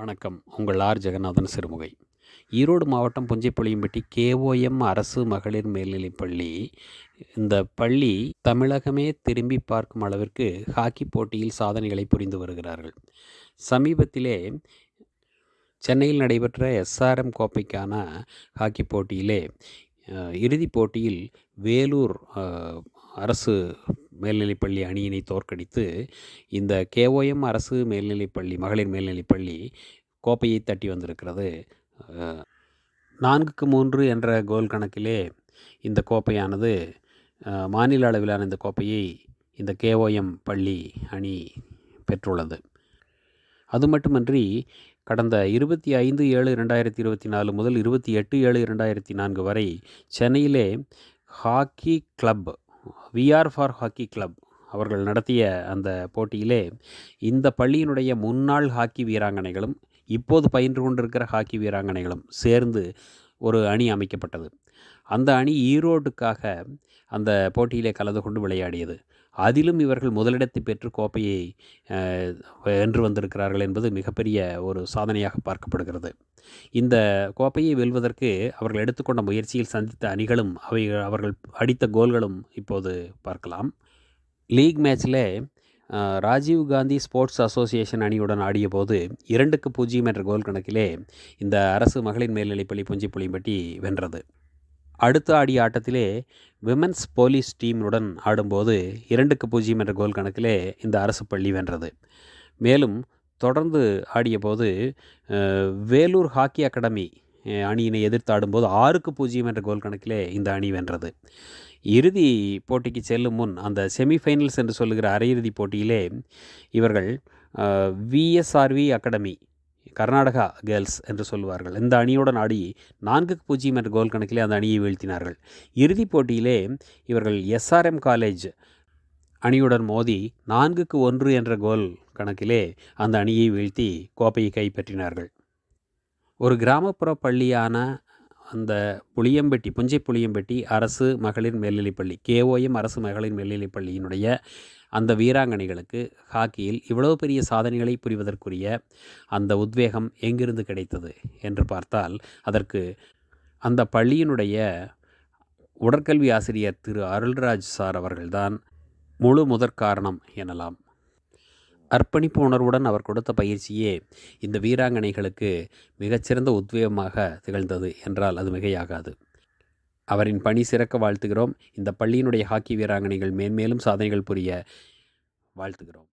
வணக்கம். உங்கள் ஆர். ஜெகநாதன் சிறுமுகை. ஈரோடு மாவட்டம் புஞ்சைப்புளியம்பட்டி கேஓஎம் அரசு மகளிர் மேல்நிலைப் பள்ளி. இந்த பள்ளி தமிழகமே திரும்பி பார்க்கும் அளவிற்கு ஹாக்கி போட்டியில் சாதனைகளை புரிந்து வருகிறார்கள். சமீபத்திலே சென்னையில் நடைபெற்ற எஸ்ஆர்எம் கோப்பைக்கான ஹாக்கி போட்டியிலே இறுதிப் போட்டியில் வேலூர் அரசு மேல்நிலைப்பள்ளி அணியினை தோற்கடித்து இந்த கேஓஎம் அரசு மேல்நிலைப்பள்ளி மகளிர் மேல்நிலைப்பள்ளி கோப்பையை தட்டி வந்திருக்கிறது. நான்குக்கு மூன்று என்ற கோல் கணக்கிலே இந்த கோப்பையானது மாநில அளவிலான இந்த கோப்பையை இந்த கேஓஎம் பள்ளி அணி பெற்றுள்ளது. அது மட்டுமன்றி கடந்த இருபத்தி ஐந்து ஏழு இரண்டாயிரத்தி இருபத்தி நாலு முதல் இருபத்தி எட்டு ஏழு இரண்டாயிரத்தி நான்கு வரை சென்னையிலே hockey club VR for hockey club அவர்கள் நடத்திய அந்த போட்டியிலே இந்த பள்ளியினுடைய முன்னாள் ஹாக்கி வீராங்கனைகளும் இப்போது பயின்று கொண்டிருக்கிற ஹாக்கி வீராங்கனைகளும் சேர்ந்து ஒரு அணி அமைக்கப்பட்டது. அந்த அணி ஈரோடுக்காக அந்த போட்டியிலே கலந்து கொண்டு விளையாடியது. அதிலும் இவர்கள் முதலிடத்தை பெற்று கோப்பையை வென்று வந்திருக்கிறார்கள் என்பது மிகப்பெரிய ஒரு சாதனையாக பார்க்கப்படுகிறது. இந்த கோப்பையை வெல்வதற்கு அவர்கள் எடுத்துக்கொண்ட முயற்சியில் சந்தித்த அணிகளும் அவை அவர்கள் அடித்த கோல்களும் இப்போது பார்க்கலாம். லீக் மேட்ச்சில் ராஜீவ் காந்தி ஸ்போர்ட்ஸ் அசோசியேஷன் அணியுடன் ஆடிய போது இரண்டுக்கு பூஜ்ஜியம் என்ற கோல் கணக்கிலே இந்த அரசு மகளிர் மேல்நிலைப்பள்ளி புஞ்சி புளியம்பட்டி வென்றது. அடுத்து ஆடிய ஆட்டத்திலே விமென்ஸ் போலீஸ் டீமுடன் ஆடும்போது இரண்டுக்கு பூஜ்ஜியம் என்ற கோல் கணக்கிலே இந்த அரசு பள்ளி வென்றது. மேலும் தொடர்ந்து ஆடிய போது வேலூர் ஹாக்கி அகாடமி அணியினை எதிர்த்து ஆடும்போது ஆறுக்கு பூஜ்ஜியம் என்ற கோல் கணக்கிலே இந்த அணி வென்றது. இறுதி போட்டிக்கு செல்லும் முன் அந்த செமிஃபைனல்ஸ் என்று சொல்லுகிற அரையிறுதி போட்டியிலே இவர்கள் விஎஸ்ஆர்வி அகாடமி கர்நாடகா கேர்ள்ஸ் என்று சொல்லுவார்கள். இந்த அணியுடன் ஆடி நான்குக்கு பூஜ்ஜியம் என்ற கோல் கணக்கிலே அந்த அணியை வீழ்த்தினார்கள். இறுதிப் போட்டியிலே இவர்கள் எஸ்ஆர்எம் காலேஜ் அணியுடன் மோதி நான்குக்கு ஒன்று என்ற கோல் கணக்கிலே அந்த அணியை வீழ்த்தி கோப்பையை கைப்பற்றினார்கள். ஒரு கிராமப்புற பள்ளியான அந்த புளியம்பட்டி புஞ்சை புளியம்பட்டி அரசு மகளிர் மேல்நிலைப்பள்ளி கேஓஎம் அரசு மகளிர் மேல்நிலைப்பள்ளியினுடைய அந்த வீராங்கனைகளுக்கு ஹாக்கியில் இவ்வளவு பெரிய சாதனைகளை புரிவதற்குரிய அந்த உத்வேகம் எங்கிருந்து கிடைத்தது என்று பார்த்தால் அதற்கு அந்த பள்ளியினுடைய உடற்கல்வி ஆசிரியர் திரு அருள்ராஜ் சார் அவர்கள்தான் முழு முதற் காரணம் எனலாம். அர்ப்பணிப்பு உணர்வுடன் அவர் கொடுத்த பயிற்சியே இந்த வீராங்கனைகளுக்கு மிகச்சிறந்த உத்வேகமாக திகழ்ந்தது என்றால் அது மிகையாகாது. அவரின் பணி சிறக்க வாழ்த்துகிறோம். இந்த பள்ளியினுடைய ஹாக்கி வீராங்கனைகள் மேன்மேலும் சாதனைகள் புரிய வாழ்த்துகிறோம்.